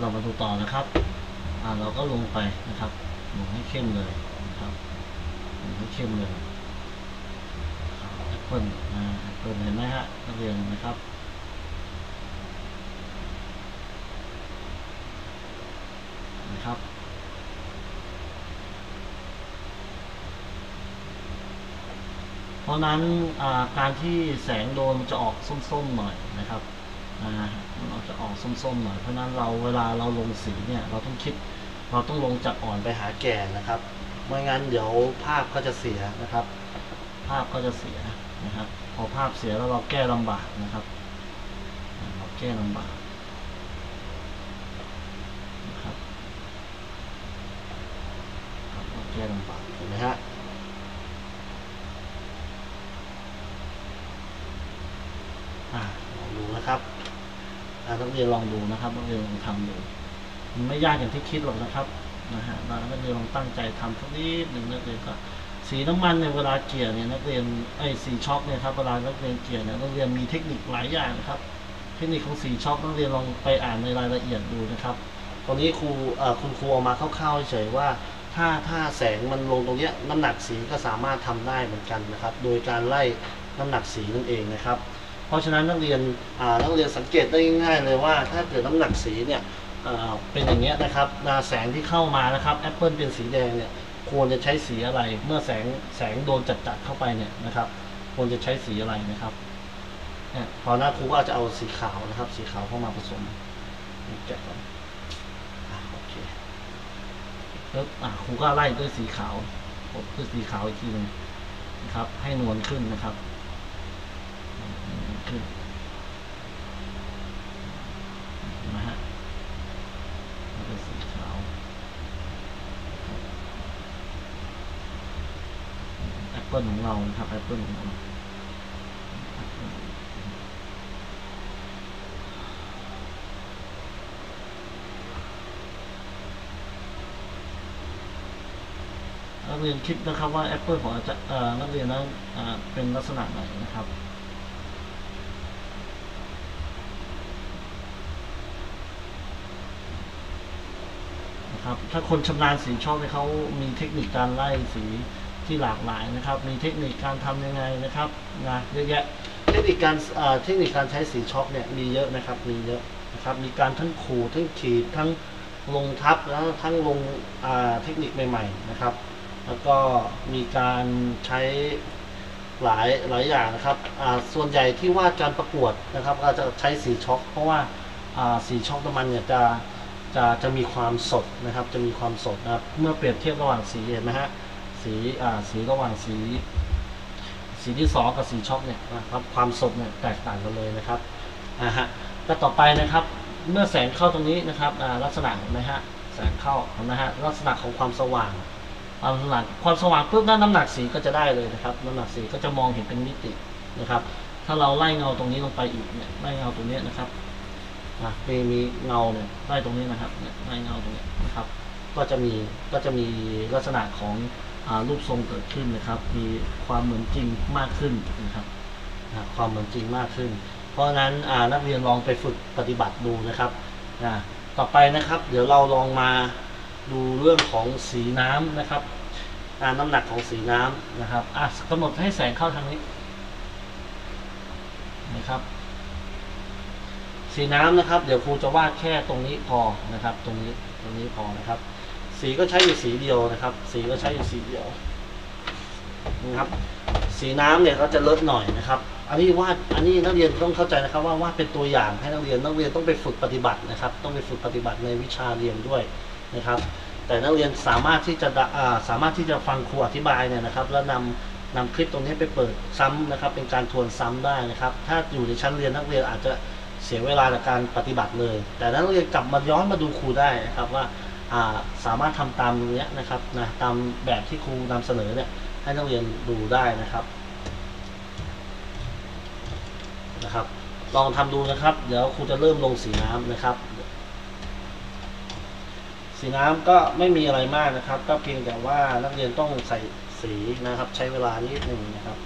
เรามาดูต่อนะครับ อ่าเราก็ลงไปนะครับลงให้เข้มเลยนะครับลงให้เข้มเลยแอปเปิลอ่าแอปเปิลเห็นไหมฮะนักเรียนนไหมครับนะครับเพราะนั้นอ่าการที่แสงโดนจะออกส้มๆหน่อยนะครับ อ่ามันออกจะออกส้มๆหน่อยเพราะฉะนั้นเราเวลาเราลงสีเนี่ยเราต้องคิดเราต้องลงจากอ่อนไปหาแก่นะครับไม่งั้นเดี๋ยวภาพก็จะเสียนะครับ ภาพก็จะเสียนะครับ พอภาพเสียแล้วเราแก้ลำบากนะครับ เราแก้ลำบากนะครับครับเราแก้ลำบากเห็นไหมฮะอ่าลองดูนะครับ อ่านักเรียนลองดูนะครับนักเรียนลองทำดูมันไม่ยากอย่างที่คิดหรอกนะครับนะฮะนักเรียนลองตั้งใจทำสักนิดหนึ่งนักเรียนก็สีน้ำมันเนี่ยเวลาเกลี่ยเนี่ยนักเรียนไอ้สีช็อคเนี่ยครับเวลานักเรียนเกลี่ยเนี่ยนักเรียนมีเทคนิคหลายอย่างนะครับ เทคนิคของสีช็อคนักเรียนลองไปอ่านในรายละเอียดดูนะครับตรงนี้ครูเอ่อคุณครูเอามาคร่าวๆเฉยว่า ถ้าถ้าแสงมันลงตรงเนี้ยน้ำหนักสีก็สามารถทำได้เหมือนกันนะครับ โดยการไล่น้ำหนักสีนั่นเองนะครับ เพราะฉะนั้นนักเรียนนักเรียนสังเกตได้ง่ายเลยว่า ถ้าเกิดน้ำหนักสีเนี่ยเป็นอย่างเงี้ยนะครับนาแสงที่เข้ามานะครับแอปเปิลเป็นสีแดงเนี่ยควรจะใช้สีอะไร เมื่อแสงแสงโดนจัดๆเข้าไปเนี่ยนะครับ ควรจะใช้สีอะไรนะครับเนี่ยพอหน้าครูก็จะเอาสีขาวนะครับ สีขาวเข้ามาผสมแกะก่อนโอเคแล้วครูก็ไล่ด้วยสีขาวผมด้วยสีขาวอีกทีหนึงนะครับ ให้นวลขึ้นนะครับ ขึ้นนะฮะแล้วก็สีขาวแอปเปิลของเรานะครับแอปเปิลของเรานักเรียนคิดนะครับว่าแอปเปิลของอาจารย์นักเรียนนั้นอ่าเป็นลักษณะไหนนะครับ ครับ ถ้าคนชำนาญสีช็อกเนี่ยเขามีเทคนิคการไล่สีที่หลากหลายนะครับ มีเทคนิคการทำยังไงนะครับนะเยอะแยะเทคนิคการเทคนิคการใช้สีช็อกเนี่ยมีเยอะนะครับ มีเยอะนะครับ มีการทั้งขูดทั้งขีดทั้งลงทับแล้วทั้งลงเทคนิคใหม่ ๆนะครับ แล้วก็มีการใช้หลายหลายอย่างนะครับ ส่วนใหญ่ที่ว่าการประกวดนะครับ ก็จะใช้สีช็อกเพราะว่าอ่าสีช็อกน้ำมันเนี่ยจะ จะจะมีความสดนะครับ จะมีความสดนะครับ เมื่อเปรียบเทียบระหว่างสีเห็นไหมฮะสีอ่าสีระหว่างสี สีที่สองกับสีช็อกเนี่ยนะครับความสดเนี่ยแตกต่างกันเลยนะครับอ่าฮะก็ต่อไปนะครับ เมื่อแสงเข้าตรงนี้นะครับอ่าลักษณะเห็นไหมฮะแสงเข้านไหมฮะลักษณะของความสว่างความสว่างความสว่างปุ๊บน้ำหนักสีก็จะได้เลยนะครับ น้ำหนักสีก็จะมองเห็นเป็นมิตินะครับ ถ้าเราไล่เงาตรงนี้ลงไปอีกเนี่ยไล่เงาตรงนี้นะครับ อะมีมีเงาเนี่ยได้ตรงนี้นะครับเนี่ยได้เงาตรงนี้นะครับ ก็จะมีก็จะมีลักษณะของอารูปทรงเกิดขึ้นนะครับ มีความเหมือนจริงมากขึ้นนะครับอะความเหมือนจริงมากขึ้น เพราะฉะนั้นอ่านักเรียนลองไปฝึกปฏิบัติดูนะครับอะต่อไปนะครับ เดี๋ยวเราลองมาดูเรื่องของสีน้ำนะครับอ่าน้ำหนักของสีน้ำนะครับอะกำหนดให้แสงเข้าทางนี้นะครับ สีน้ำนะครับ เดี๋ยวครูจะวาดแค่ตรงนี้พอนะครับ ตรงนี้ตรงนี้พอนะครับ สีก็ใช้อยู่สีเดียวนะครับ สีก็ใช้อยู่สีเดียวนะครับ สีน้ำเนี่ยก็จะเลอะหน่อยนะครับ อันนี้วาดอันนี้นักเรียนต้องเข้าใจนะครับ ว่าวาดเป็นตัวอย่างให้นักเรียนนักเรียนต้องไปฝึกปฏิบัตินะครับ ต้องไปฝึกปฏิบัติในวิชาเรียนด้วยนะครับ แต่นักเรียนสามารถที่จะะสามารถที่จะฟังครูอธิบายเนี่ยนะครับ แล้วนำนำคลิปตรงนี้ไปเปิดซ้ำนะครับ เป็นการทวนซ้ำได้นะครับ ถ้าอยู่ในชั้นเรียนนักเรียนอาจจะ เสียเวลาในกการปฏิบัติเลย แต่นักเรียนกลับมาย้อนมาดูครูได้นะครับว่าสามารถทำตามเนี้ยนะครับนะตามแบบที่ครูนำเสนอเนี่ยให้นักเรียนดูได้นะครับนะครับ ลองทำดูนะครับ เดี๋ยวครูจะเริ่มลงสีน้ำนะครับ สีน้ำก็ไม่มีอะไรมากนะครับ ก็เพียงแต่ว่านักเรียนต้องใส่สีนะครับ ใช้เวลานิดหนึ่งนะครับ